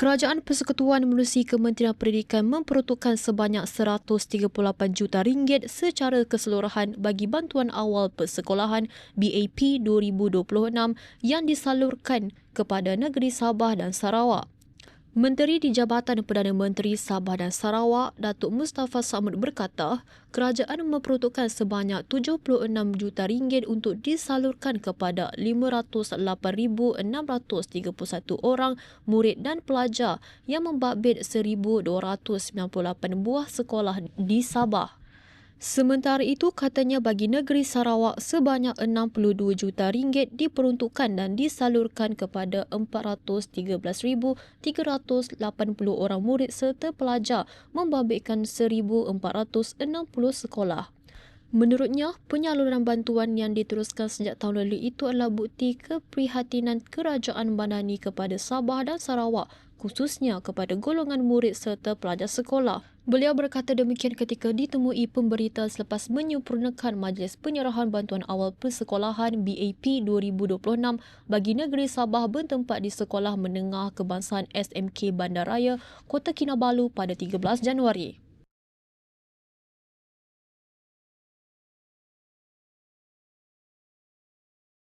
Kerajaan Persekutuan menerusi Kementerian Pendidikan memperuntukkan sebanyak 138 juta ringgit secara keseluruhan bagi bantuan awal persekolahan BAP 2026 yang disalurkan kepada negeri Sabah dan Sarawak. Menteri di Jabatan Perdana Menteri Sabah dan Sarawak, Datuk Mustafa Samud berkata, kerajaan memperuntukkan sebanyak 76 juta ringgit untuk disalurkan kepada 508,631 orang murid dan pelajar yang membabit 1,298 buah sekolah di Sabah. Sementara itu, katanya bagi negeri Sarawak sebanyak 62 juta ringgit diperuntukkan dan disalurkan kepada 413,380 orang murid serta pelajar membabitkan 1,460 sekolah. Menurutnya, penyaluran bantuan yang diteruskan sejak tahun lalu itu adalah bukti keprihatinan kerajaan Bandani kepada Sabah dan Sarawak khususnya kepada golongan murid serta pelajar sekolah. Beliau berkata demikian ketika ditemui pemberita selepas menyempurnakan Majlis Penyerahan Bantuan Awal Persekolahan BAP 2026 bagi negeri Sabah bertempat di Sekolah Menengah Kebangsaan SMK Bandaraya, Kota Kinabalu pada 13 Januari.